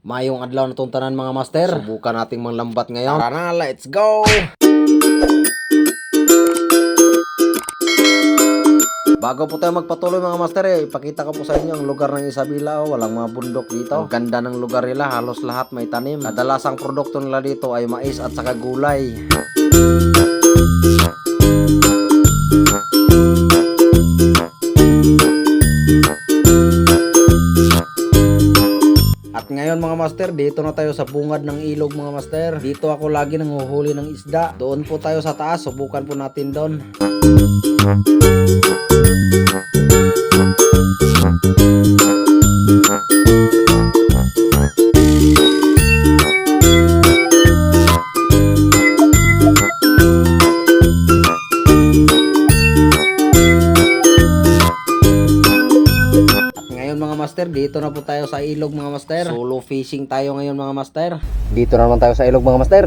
Mayong adlaw na tong tanan mga master. Subukan nating manglambat ngayon. Tara na, let's go! Bago po tayo magpatuloy mga master, eh, ipakita ko po sa inyo ang lugar ng Isabela. Oh, walang mga bundok dito. Ang ganda ng lugar nila, halos lahat may tanim. Kadalasang produkto nila dito ay mais at saka gulay. Ngayon mga master, dito na tayo sa bungad ng ilog mga master. Dito ako lagi nanguhuli ng isda. Doon po tayo sa taas, subukan po natin doon. Mga master, dito na po tayo sa ilog mga master. Solo fishing tayo ngayon mga master. Dito na naman tayo sa ilog mga master.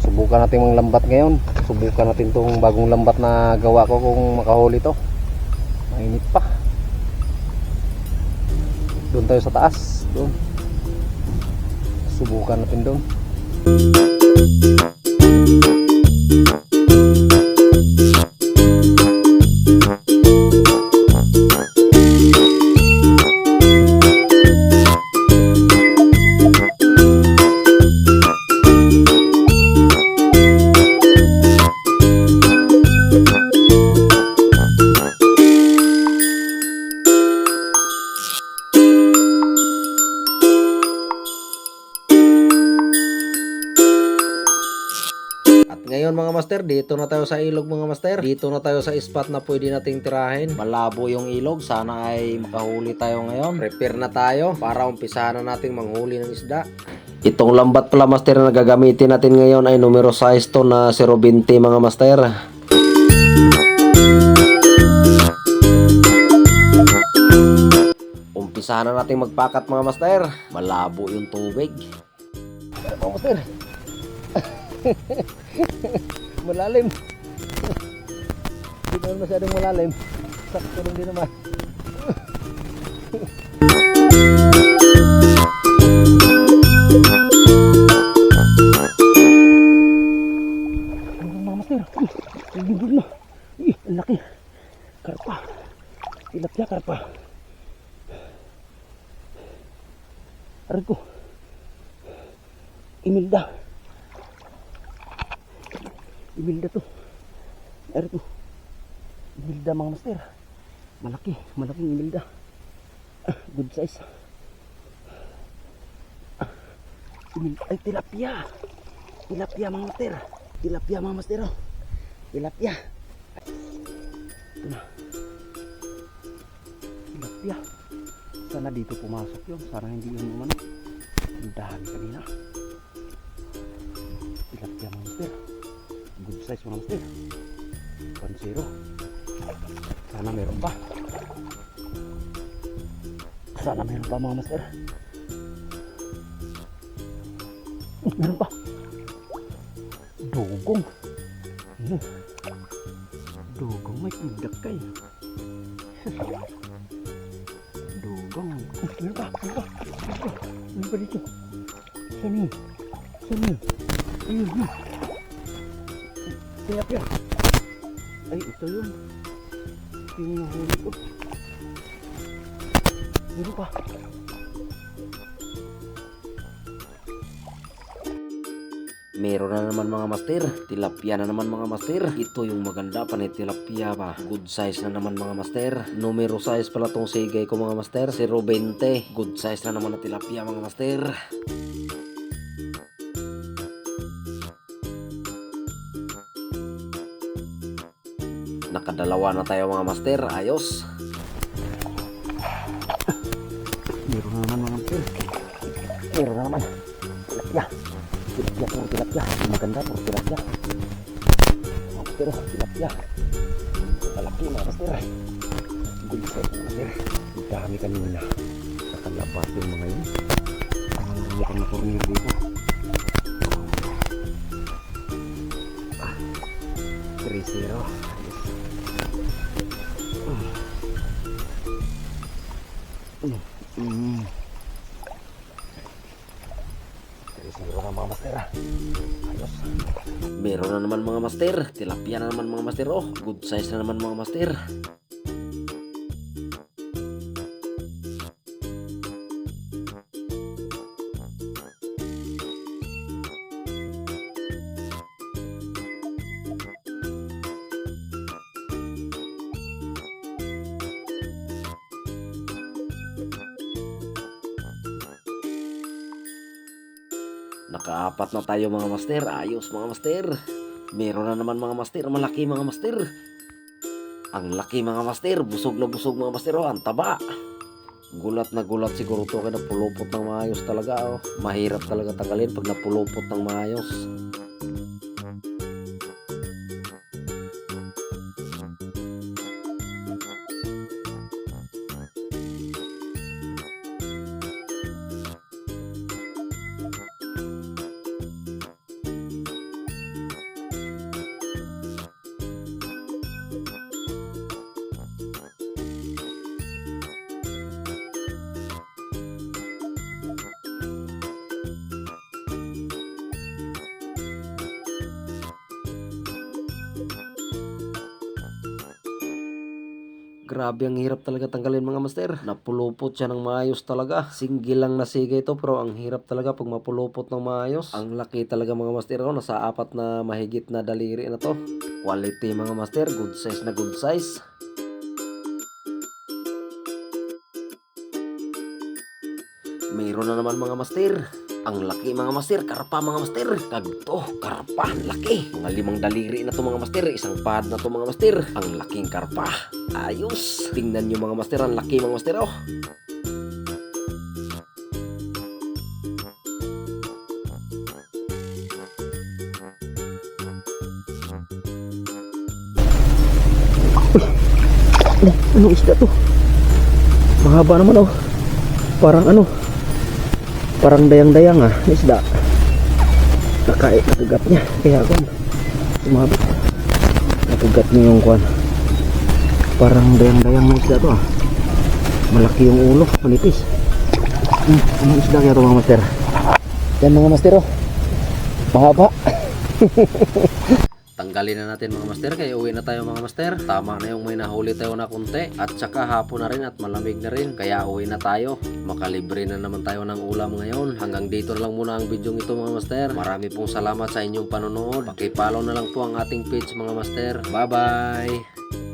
Subukan natin mga lambat ngayon. Subukan natin tong bagong lambat na gawa ko kung makahuli to. Mainit pa. Doon tayo sa taas. Doon. Subukan natin doon. At ngayon mga master, dito na tayo sa ilog mga master. Dito na tayo sa spot na pwede nating tirahin. Malabo yung ilog, sana ay makahuli tayo ngayon. Prepare na tayo para umpisahan na nating manghuli ng isda. Itong lambat pala master na gagamitin natin ngayon ay numero size to na 020 mga master. Umpisahan na nating magpakat mga master. Malabo yung tubig. Mga master, malalim. Hindi naman masyadong malalim. Sakto lang din naman. Ang laki. Karpa. Tilapia karpa. Aray ko. Imilda. Imilda to. Aray ko. Imilda mga master. Malaki. Malaking imilda. Ah, Good size. Ah, Imilda. Ay, tilapia. Tilapia mga master. Tilapia mga master. oh. Tilapia. Ito na. Tilapia. Sana dito pumasok yun. Sana hindi yun umano. Ang dami kanina. Tilapia size mga master. 1-0. Sana meron pa. Sana meron pa mga master. Hmm, meron pa. Dugong. Ano? Dugong may pindakay. Dugong. Oh, meron pa. Meron pa. Meron pa. Meron pa dito. Saan yun? Saan yun? Ayun, yun. Tilapia. Ay, ito yun. Yung nahuli ko. Meron pa. Meron na naman mga master. Tilapia na naman mga master. Ito yung maganda pa ni tilapia ba. Good size na naman mga master. Numero size pala tong sigay ko mga master. 020. Good size na naman na tilapia mga master. Nakadalawa na tayo mga master. Ayos. Meron na naman mga master. Meron na naman. Tilapia. Tilapia, puro tilapia. Maganda, puro tilapia. Mga master, tilapia. Malaki mga master. Good size mga master. Dami kanina. Nakalabas yung mga yun. Ang mga na corner dito. Ah, Mm. Siguro na mga master Ayos. Meron na naman mga master. Tilapia na naman mga master. Oh, good size na naman mga master. Nakaapat na tayo mga master. Ayos mga master. Meron na naman mga master. Malaki mga master. Ang laki mga master. Busog na busog mga master. Oh, ang taba. Gulat na gulat siguro to kaya napulupot ng maayos talaga. Oh. Mahirap talaga tanggalin pag napulupot ng maayos. Grabe ang hirap talaga tanggalin mga master. Napulupot siya ng maayos talaga. Single lang na siga ito pero ang hirap talaga pag mapulupot ng maayos. Ang laki talaga mga master. Oh, nasa apat na mahigit na daliri na to. Quality mga master. Good size na good size. Mayroon na naman mga master. Ang laki mga master, karpa mga master. Kagto, karpa, laki. Mga limang daliri na to mga master. Isang pad na to mga master. Ang laking karpa. Ayos. Tingnan nyo mga master, ang laki mga master oh. Ano, anong isda to? Mahaba naman oh. Parang ano? Parang dayang-dayang ah, isda. Nakain, nakagat niya. Kaya kwan. Sumabit. Nakagat niya yung kwan. Parang dayang-dayang na isda to ah. Malaki yung ulo, manipis. Hmm, anong isda kaya to mga master? Yan mga master oh. Mahaba. Tanggalin na natin mga master kaya uwi na tayo mga master. Tama na yung may nahuli tayo na kunti. At saka hapon na rin at malamig na rin. Kaya uwi na tayo. Makalibre na naman tayo ng ulam ngayon. Hanggang dito na lang muna ang video ito mga master. Marami pong salamat sa inyong panonood. Pakipollow na lang po ang ating page mga master. Bye bye!